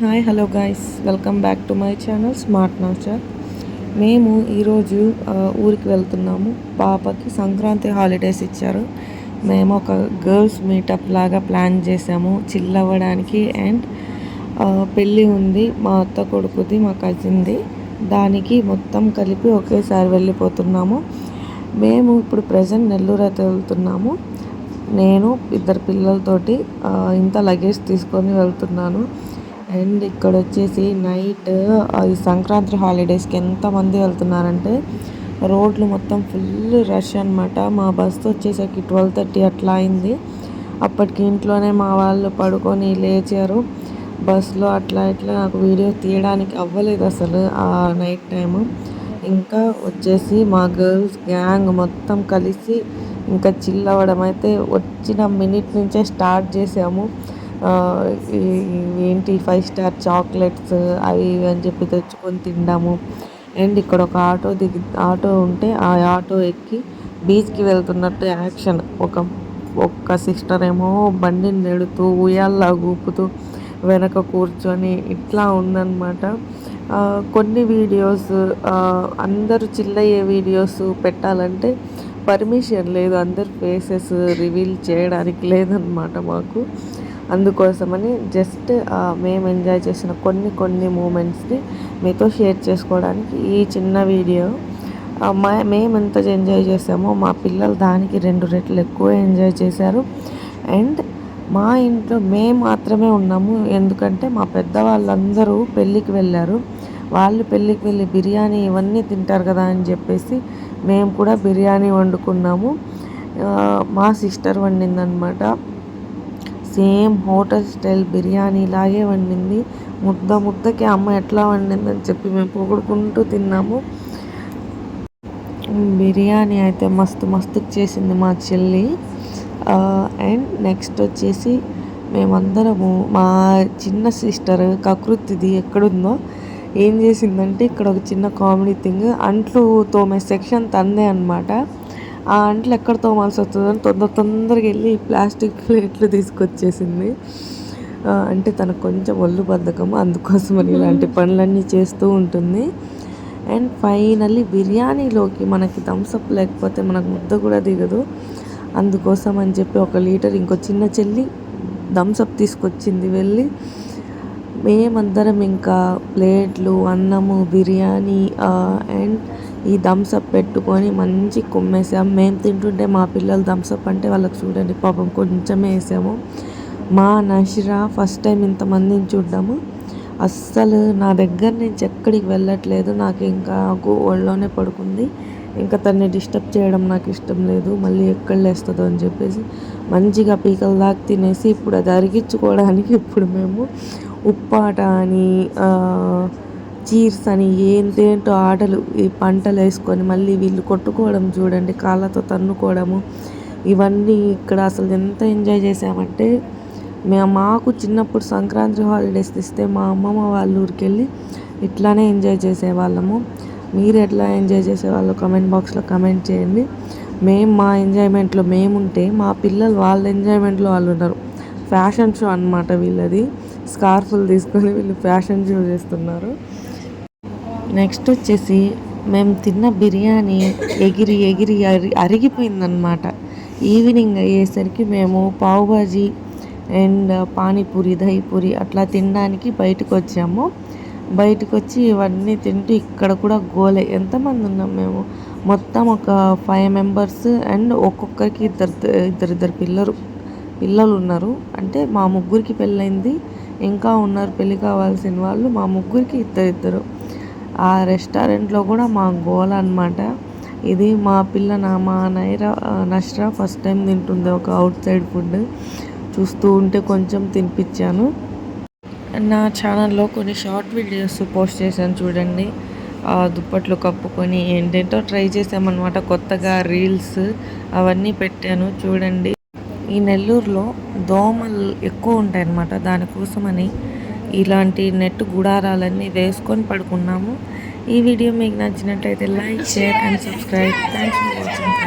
Hi hello guys. Welcome back to my channel smart nature. మేము ఈరోజు ఊరికి వెళ్తున్నాము. పాపకి సంక్రాంతి హాలిడేస్ ఇచ్చారు. మేము ఒక గర్ల్స్ మీటప్ లాగా ప్లాన్ చేసాము. చిల్ అవ్వడానికి అండ్ పెళ్ళి ఉంది. మా అత్త కొడుకుది మా కజిన్ది. దానికి మొత్తం కలిపి ఒకేసారి వెళ్ళిపోతున్నాము. మేము ఇప్పుడు ప్రజెంట్ నెల్లూరు అయితే వెళ్తున్నాము. నేను ఇద్దరు పిల్లలతోటి ఇంత లగేజ్ తీసుకొని వెళ్తున్నాను. అండ్ ఇక్కడ వచ్చేసి నైట్ ఈ సంక్రాంతి హాలిడేస్కి ఎంతమంది వెళ్తున్నారంటే రోడ్లు మొత్తం ఫుల్ రష్ అనమాట మా బస్సు వచ్చేసరికి ట్వెల్వ్ థర్టీ అట్లా అయింది. అప్పటికి ఇంట్లోనే మా వాళ్ళు పడుకొని లేచారు. బస్సులో అట్లా ఇట్లా నాకు వీడియో తీయడానికి అవ్వలేదు అసలు ఆ నైట్ టైము. ఇంకా వచ్చేసి మా గర్ల్స్ గ్యాంగ్ మొత్తం కలిసి ఇంకా చిల్ అవ్వడం అయితే వచ్చిన మినిట్ నుంచే స్టార్ట్ చేసాము. ఏంటి ఫైవ్ స్టార్ చాక్లెట్స్ అవి ఇవి అని చెప్పి తెచ్చుకొని తిండాము అండ్ ఇక్కడ ఒక ఆటో దిగి ఆటో ఉంటే ఆ ఆటో ఎక్కి బీచ్కి వెళ్తున్నట్టు యాక్షన్. ఒక ఒక్క సిస్టర్ ఏమో బండిని నెడుతూ ఉయ్యాల్లా ఊపుతూ వెనక కూర్చొని ఇట్లా ఉందన్నమాట. కొన్ని వీడియోస్ అందరూ చిల్లయ్యే వీడియోస్ పెట్టాలంటే పర్మిషన్ లేదు. అందరు ఫేసెస్ రివీల్ చేయడానికి లేదనమాట మాకు. అందుకోసమని జస్ట్ మేము ఎంజాయ్ చేసిన కొన్ని కొన్ని మూమెంట్స్ని మీతో షేర్ చేసుకోవడానికి ఈ చిన్న వీడియో. మా మేము ఎంత ఎంజాయ్ చేసామో మా పిల్లలు దానికి రెండు రెట్లు ఎక్కువ ఎంజాయ్ చేశారు. అండ్ మా ఇంట్లో మేము మాత్రమే ఉన్నాము ఎందుకంటే మా పెద్దవాళ్ళందరూ పెళ్ళికి వెళ్ళారు. వాళ్ళు పెళ్ళికి వెళ్ళి బిర్యానీ ఇవన్నీ తింటారు కదా అని చెప్పేసి మేము కూడా బిర్యానీ వండుకున్నాము. మా సిస్టర్ వండిందనమాట సేమ్ హోటల్ స్టైల్ బిర్యానీ లాగే వండింది. ముద్ద ముద్దకి అమ్మ ఎట్లా వండిందని చెప్పి మేము పొగుడుకుంటూ తిన్నాము. బిర్యానీ అయితే మస్తు మస్తు చేసింది మా చెల్లి. అండ్ నెక్స్ట్ వచ్చేసి మేమందరము మా చిన్న సిస్టర్ కకృతిది ఎక్కడుందో ఏం చేసిందంటే ఇక్కడ ఒక చిన్న కామెడీ థింగ్ అంట్లు తోమే సెక్షన్ తందే అనమాట ఆ అంట్లు ఎక్కడ తోమాల్సి వస్తుందని తొందర తొందరగా వెళ్ళి ప్లాస్టిక్ ప్లేట్లు తీసుకొచ్చేసింది. అంటే తనకు కొంచెం ఒళ్ళు బద్ధకము అందుకోసమని ఇలాంటి పనులన్నీ చేస్తూ ఉంటుంది. అండ్ ఫైనల్లీ బిర్యానీలోకి మనకి థమ్స్అప్ లేకపోతే మనకు ముద్ద కూడా దిగదు. అందుకోసం అని చెప్పి ఒక లీటర్ ఇంకో చిన్న చెల్లి థమ్స్అప్ తీసుకొచ్చింది వెళ్ళి. మేమందరం ఇంకా ప్లేట్లు అన్నము బిర్యానీ అండ్ ఈ థమ్స్అప్ పెట్టుకొని మంచి కుమ్మేసాం మేము తింటుంటే మా పిల్లలు థమ్స్అప్ అంటే వాళ్ళకి చూడండి పాపం కొంచెమే వేసాము. మా నషిరా ఫస్ట్ టైం ఇంతమందిని చూడ్డాము. అస్సలు నా దగ్గర నుంచి ఎక్కడికి వెళ్ళట్లేదు. నాకు ఇంకా ఒళ్ళోనే పడుకుంది. ఇంకా తన్ని డిస్టర్బ్ చేయడం నాకు ఇష్టం లేదు. మళ్ళీ ఎక్కడ లేస్తుందో అని చెప్పేసి మంచిగా పీకల దాకా తినేసి ఇప్పుడు అది అరిగించుకోవడానికి ఇప్పుడు మేము ఉప్పాట అని చీర్స్ అని ఏంటేంటో ఆటలు ఈ పంటలు వేసుకొని మళ్ళీ వీళ్ళు కొట్టుకోవడం చూడండి కాళ్ళతో తన్నుకోవడము. ఇవన్నీ ఇక్కడ అసలు ఎంత ఎంజాయ్ చేసామంటే మేము మాకు చిన్నప్పుడు సంక్రాంతి హాలిడేస్ ఇస్తే మా అమ్మమ్మ వాళ్ళ ఊరికి వెళ్ళి ఇట్లానే ఎంజాయ్ చేసేవాళ్ళము. మీరు ఎట్లా ఎంజాయ్ చేసేవాళ్ళు కమెంట్ బాక్స్లో కమెంట్ చేయండి. మేము మా ఎంజాయ్మెంట్లో మేముంటే మా పిల్లలు వాళ్ళ ఎంజాయ్మెంట్లో వాళ్ళు ఉన్నారు. ఫ్యాషన్ షో అన్నమాట వీళ్ళది. స్కార్ఫులు తీసుకొని వీళ్ళు ఫ్యాషన్ షో చేస్తున్నారు. నెక్స్ట్ వచ్చేసి మేము తిన్న బిర్యానీ ఎగిరి ఎగిరి అరి అరిగిపోయిందనమాట ఈవినింగ్ అయ్యేసరికి మేము పావుబాజీ అండ్ పానీపూరి దహీపూరి అట్లా తినడానికి బయటకు వచ్చాము బయటకు వచ్చి ఇవన్నీ తింటూ ఇక్కడ కూడా గోలే. ఎంతమంది ఉన్నాం మేము? మొత్తం ఒక ఫైవ్ మెంబర్స్ అండ్ ఒక్కొక్కరికి ఇద్దరు ఇద్దరు ఇద్దరు పిల్లలు పిల్లలు ఉన్నారు అంటే మా ముగ్గురికి పెళ్ళైంది ఇంకా ఉన్నారు పెళ్ళి కావాల్సిన వాళ్ళు. మా ముగ్గురికి ఇద్దరిద్దరు. ఇద్దరు ఆ రెస్టారెంట్లో కూడా మా గోల అనమాట ఇది మా పిల్ల నా మా నైరా నష్రా ఫస్ట్ టైం తింటుంది ఒక అవుట్ సైడ్ ఫుడ్. చూస్తూ ఉంటే కొంచెం తినిపించాను. నా ఛానల్లో కొన్ని షార్ట్ వీడియోస్ పోస్ట్ చేశాను చూడండి. ఆ దుప్పట్లు కప్పుకొని ఏంటేంటో ట్రై చేసామన్నమాట కొత్తగా రీల్స్ అవన్నీ పెట్టాను చూడండి. ఈ నెల్లూరులో దోమలు ఎక్కువ ఉంటాయన్నమాట. దానికోసమని ఇలాంటి నెట్ గుడారాలన్నీ వేసుకొని పడుకున్నాము. ఈ వీడియో మీకు నచ్చినట్లయితే like share and subscribe thanks